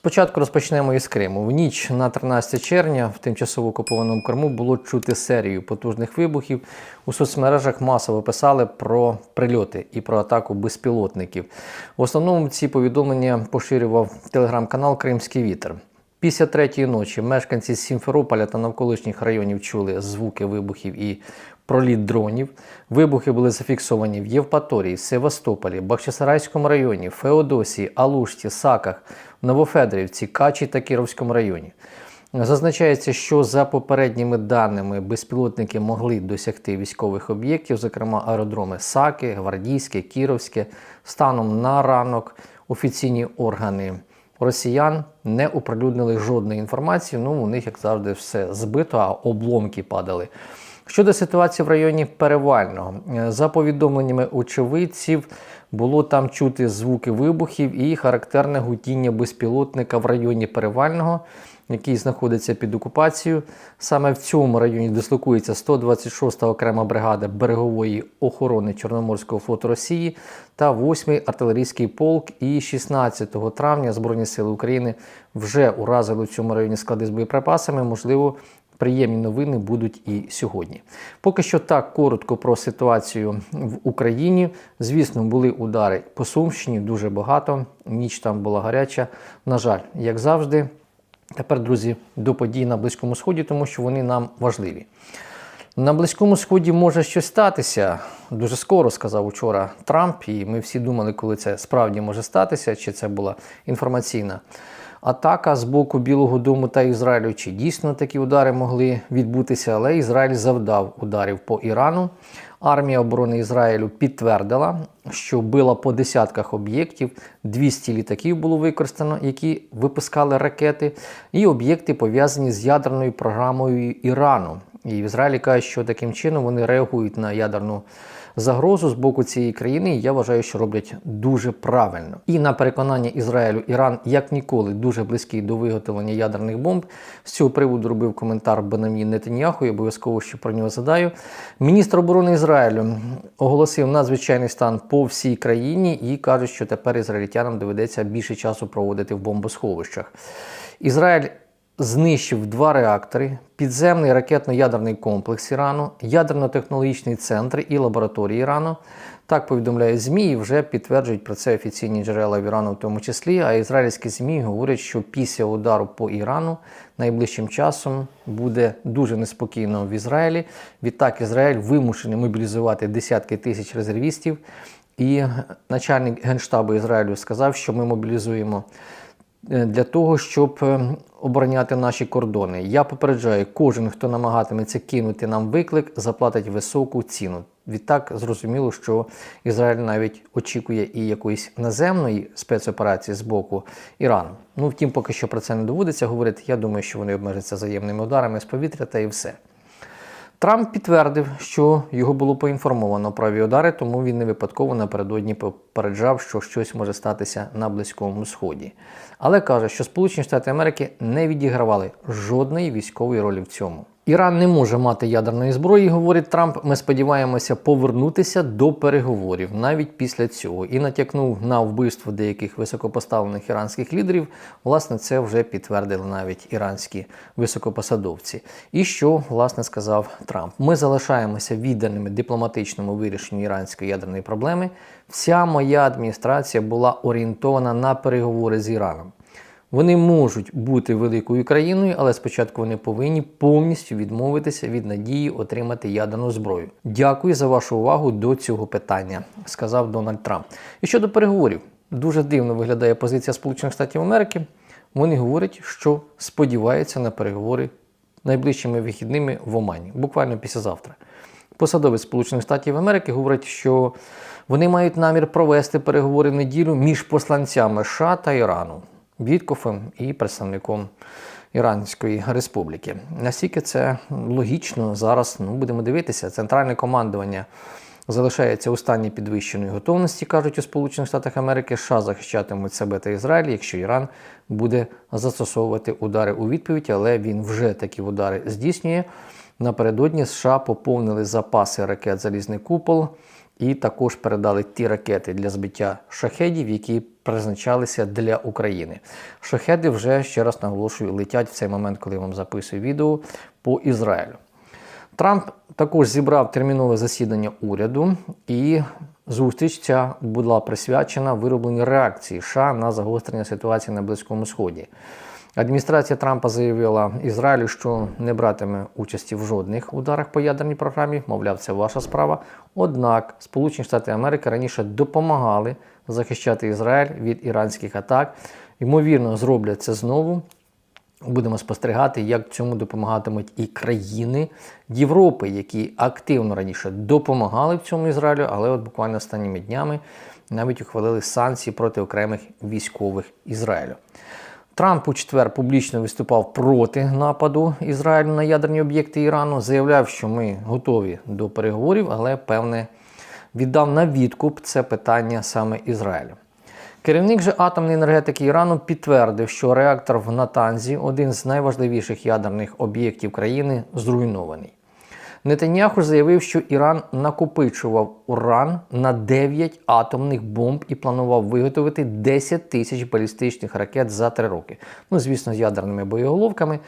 Спочатку розпочнемо із Криму. В ніч на 13 червня в тимчасово окупованому Криму було чути серію потужних вибухів. У соцмережах масово писали про прильоти і про атаку безпілотників. В основному ці повідомлення поширював телеграм-канал Кримський вітер. Після третьої ночі мешканці Сімферополя та навколишніх районів чули звуки вибухів і проліт дронів. Вибухи були зафіксовані в Євпаторії, Севастополі, Бахчисарайському районі, Феодосії, Алушті, Саках, Новофедорівці, Качі та Кіровському районі. Зазначається, що за попередніми даними безпілотники могли досягти військових об'єктів, зокрема аеродроми Саки, Гвардійське, Кіровське. Станом на ранок офіційні органи росіян не оприлюднили жодної інформації. Ну, у них, як завжди, все збито, а обломки падали. Щодо ситуації в районі Перевального, за повідомленнями очевидців, було там чути звуки вибухів і характерне гудіння безпілотника в районі Перевального, який знаходиться під окупацією. Саме в цьому районі дислокується 126 окрема бригада берегової охорони Чорноморського флоту Росії та 8-й артилерійський полк. І 16 травня Збройні Сили України вже уразили в цьому районі склади з боєприпасами. Можливо, приємні новини будуть і сьогодні. Поки що так коротко про ситуацію в Україні. Звісно, були удари по Сумщині, дуже багато. Ніч там була гаряча. На жаль, як завжди. Тепер, друзі, до подій на Близькому Сході, тому що вони нам важливі. На Близькому Сході може щось статися. Дуже скоро сказав учора Трамп, і ми всі думали, коли це справді може статися, чи це була інформаційна атака з боку Білого Дому та Ізраїлю. Чи дійсно такі удари могли відбутися, але Ізраїль завдав ударів по Ірану. Армія оборони Ізраїлю підтвердила, що била по десятках об'єктів, 200 літаків було використано, які випускали ракети, і об'єкти пов'язані з ядерною програмою Ірану. І в Ізраїлі кажуть, що таким чином вони реагують на ядерну загрозу з боку цієї країни. Я вважаю, що роблять дуже правильно. І на переконання Ізраїлю, Іран як ніколи дуже близький до виготовлення ядерних бомб. З цього приводу робив коментар Бенамін Нетаньяху, я обов'язково ще про нього задаю. Міністр оборони Ізраїлю оголосив надзвичайний стан по всій країні і каже, що тепер ізраїльтянам доведеться більше часу проводити в бомбосховищах. Ізраїль знищив два реактори, підземний ракетно-ядерний комплекс Ірану, ядерно-технологічний центр і лабораторії Ірану. Так повідомляють ЗМІ і вже підтверджують про це офіційні джерела в Ірану в тому числі. А ізраїльські ЗМІ говорять, що після удару по Ірану найближчим часом буде дуже неспокійно в Ізраїлі. Відтак Ізраїль вимушений мобілізувати десятки тисяч резервістів. І начальник генштабу Ізраїлю сказав, що ми мобілізуємо для того, щоб е, обороняти наші кордони. Я попереджаю, кожен, хто намагатиметься кинути нам виклик, заплатить високу ціну. Відтак зрозуміло, що Ізраїль навіть очікує і якоїсь наземної спецоперації з боку Ірану. Ну втім, поки що про це не доводиться говорити. Я думаю, що вони обмежаться взаємними ударами з повітря та і все. Трамп підтвердив, що його було поінформовано про авіаудари, тому він не випадково напередодні попереджав, що щось може статися на Близькому Сході. Але каже, що Сполучені Штати Америки не відігравали жодної військової ролі в цьому. Іран не може мати ядерної зброї, говорить Трамп. Ми сподіваємося повернутися до переговорів навіть після цього і натякнув на вбивство деяких високопоставлених іранських лідерів. Власне, це вже підтвердили навіть іранські високопосадовці. І що власне сказав Трамп? Ми залишаємося відданими дипломатичному вирішенню іранської ядерної проблеми. Вся моя адміністрація була орієнтована на переговори з Іраном. Вони можуть бути великою країною, але спочатку вони повинні повністю відмовитися від надії отримати ядерну зброю. Дякую за вашу увагу до цього питання, сказав Дональд Трамп. І щодо переговорів, дуже дивно виглядає позиція Сполучених Штатів Америки. Вони говорять, що сподіваються на переговори найближчими вихідними в Омані, буквально післязавтра. Посадовець Сполучених Штатів Америки говорить, що вони мають намір провести переговори в неділю між посланцями США та Ірану. Віткофом і представником Іранської республіки. Наскільки це логічно зараз ну, будемо дивитися, центральне командування залишається у стані підвищеної готовності, кажуть у Сполучених Штатах Америки. США захищатимуть себе та Ізраїль, якщо Іран буде застосовувати удари у відповідь, але він вже такі удари здійснює. Напередодні США поповнили запаси ракет Залізний купол і також передали ті ракети для збиття шахедів, які призначалися для України. Шахеди вже ще раз наголошую, летять в цей момент, коли я вам записую відео по Ізраїлю. Трамп також зібрав термінове засідання уряду, і зустріч ця була присвячена виробленню реакції США на загострення ситуації на Близькому Сході. Адміністрація Трампа заявила Ізраїлю, що не братиме участі в жодних ударах по ядерній програмі. Мовляв, це ваша справа. Однак Сполучені Штати Америки раніше допомагали захищати Ізраїль від іранських атак. Ймовірно, зроблять це знову. Будемо спостерігати, як цьому допомагатимуть і країни Європи, які активно раніше допомагали в цьому Ізраїлю, але от буквально останніми днями навіть ухвалили санкції проти окремих військових Ізраїлю. Трамп у четвер публічно виступав проти нападу Ізраїлю на ядерні об'єкти Ірану, заявляв, що ми готові до переговорів, але певне віддав на відкуп це питання саме Ізраїлю. Керівник же атомної енергетики Ірану підтвердив, що реактор в Натанзі, один з найважливіших ядерних об'єктів країни, зруйнований. Нетаньяху заявив, що Іран накопичував уран на 9 атомних бомб і планував виготовити 10 тисяч балістичних ракет за 3 роки. Ну, звісно, з ядерними боєголовками.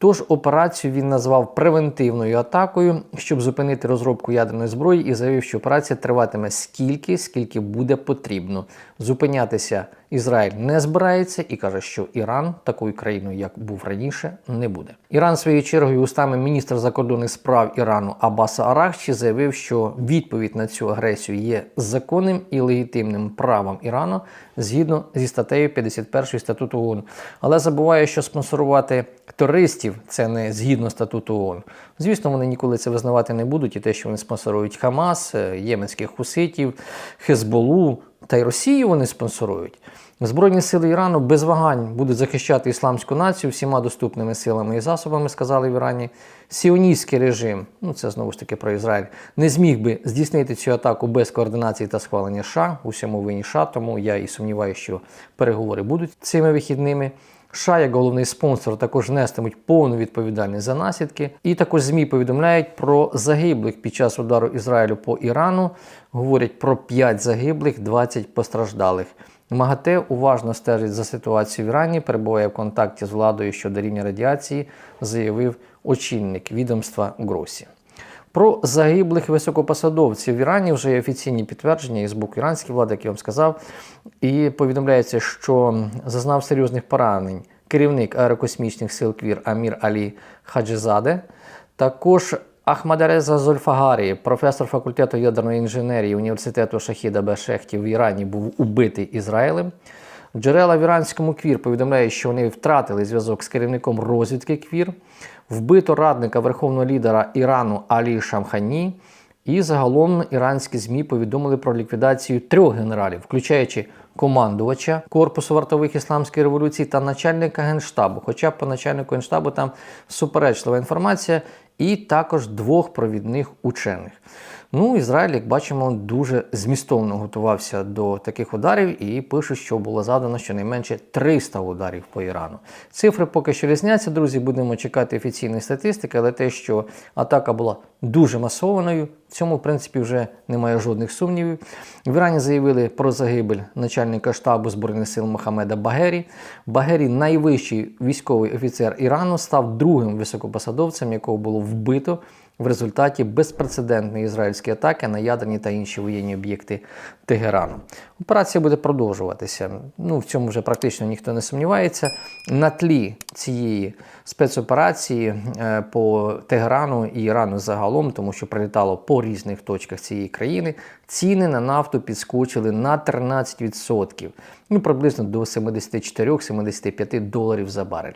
Тож операцію він назвав превентивною атакою, щоб зупинити розробку ядерної зброї, і заявив, що операція триватиме скільки, скільки буде потрібно. Зупинятися Ізраїль не збирається і каже, що Іран такою країною, як був раніше, не буде. Іран своєю чергою устами міністра закордонних справ Ірану Аббаса Арахчі заявив, що відповідь на цю агресію є законним і легітимним правом Ірану згідно зі статтею 51 статуту ООН. Але забуває, що спонсорувати терористів це не згідно статуту ООН. Звісно, вони ніколи це визнавати не будуть, і те, що вони спонсорують Хамас, е, єменських хуситів, Хезболу та й Росію вони спонсорують. Збройні сили Ірану без вагань будуть захищати ісламську націю всіма доступними силами і засобами, сказали в Ірані. Сіоністський режим, ну це знову ж таки про Ізраїль, не зміг би здійснити цю атаку без координації та схвалення США, усьому винні США, тому я і сумніваюся, що переговори будуть цими вихідними. США, як головний спонсор, також нестимуть повну відповідальність за наслідки. І також ЗМІ повідомляють про загиблих під час удару Ізраїлю по Ірану. Говорять про 5 загиблих, 20 постраждалих. МАГАТЕ уважно стежить за ситуацією в Ірані, перебуває в контакті з владою щодо рівня радіації, заявив очільник відомства Гросі. Про загиблих високопосадовців в Ірані вже є офіційні підтвердження із боку іранської влади, як я вам сказав. І повідомляється, що зазнав серйозних поранень керівник аерокосмічних сил Квір Амір Алі Хаджизаде. Також Ахмадареза Зольфагарі, професор факультету ядерної інженерії університету Шахіда Бешехті в Ірані, був убитий Ізраїлем. Джерела в іранському квір повідомляють, що вони втратили зв'язок з керівником розвідки квір, вбито радника верховного лідера Ірану Алі Шамхані. І загалом іранські ЗМІ повідомили про ліквідацію трьох генералів, включаючи командувача Корпусу вартових ісламської революції та начальника генштабу. Хоча по начальнику генштабу там суперечлива інформація, і також двох провідних учених. Ну, Ізраїль, як бачимо, дуже змістовно готувався до таких ударів і пишуть, що було задано щонайменше 300 ударів по Ірану. Цифри поки що різняться, друзі. Будемо чекати офіційної статистики, але те, що атака була дуже масованою, в цьому, в принципі, вже немає жодних сумнівів. В Ірані заявили про загибель начальника штабу Збройних сил Мохамеда Багері. Багері, найвищий військовий офіцер Ірану, став другим високопосадовцем, якого було вбито в результаті безпрецедентної ізраїльської атаки на ядерні та інші воєнні об'єкти Тегерану. Операція буде продовжуватися. Ну, в цьому вже практично ніхто не сумнівається. На тлі цієї спецоперації е, по Тегерану і Ірану загалом, тому що прилітало по різних точках цієї країни, ціни на нафту підскочили на 13%, ну приблизно до 74-75 доларів за барель.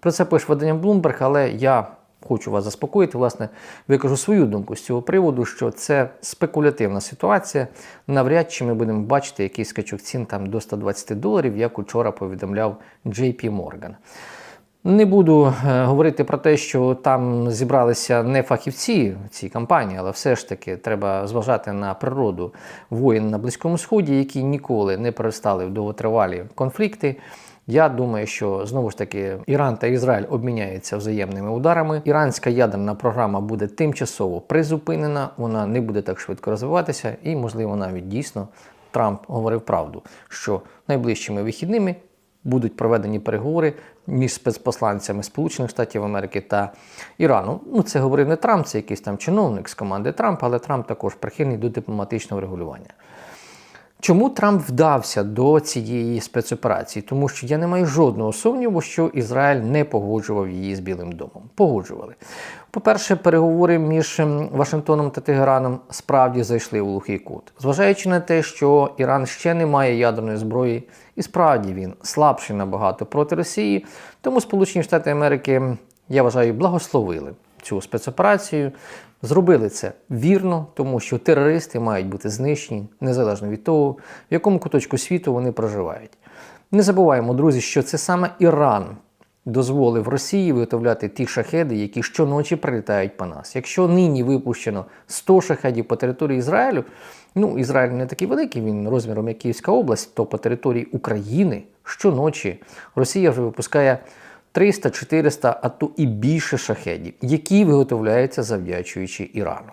Про це пише видання Bloomberg, але я хочу вас заспокоїти, власне, викажу свою думку з цього приводу, що це спекулятивна ситуація. Навряд чи ми будемо бачити якийсь скачок цін там до 120 доларів, як учора повідомляв JP Morgan. Не буду е, говорити про те, що там зібралися не фахівці цій кампанії, але все ж таки треба зважати на природу воїн на Близькому Сході, які ніколи не перестали в довготривалі конфлікти. Я думаю, що знову ж таки Іран та Ізраїль обміняються взаємними ударами. Іранська ядерна програма буде тимчасово призупинена, вона не буде так швидко розвиватися, і, можливо, навіть дійсно Трамп говорив правду, що найближчими вихідними будуть проведені переговори між спецпосланцями Сполучених Штатів Америки та Ірану. Ну, це говорив не Трамп, це якийсь там чиновник з команди Трампа, але Трамп також прихильний до дипломатичного регулювання. Чому Трамп вдався до цієї спецоперації? Тому що я не маю жодного сумніву, що Ізраїль не погоджував її з Білим домом. Погоджували. По-перше, переговори між ем, Вашингтоном та Тегераном справді зайшли у глухий кут. Зважаючи на те, що Іран ще не має ядерної зброї, і справді він слабший набагато проти Росії, тому Сполучені Штати Америки, я вважаю, благословили цю спецоперацію. Зробили це вірно, тому що терористи мають бути знищені незалежно від того, в якому куточку світу вони проживають. Не забуваємо, друзі, що це саме Іран дозволив Росії виготовляти ті шахеди, які щоночі прилітають по нас. Якщо нині випущено 100 шахедів по території Ізраїлю, ну Ізраїль не такий великий, він розміром як Київська область, то по території України щоночі Росія вже випускає 300, 400, а то і більше шахедів, які виготовляються завдячуючи Ірану.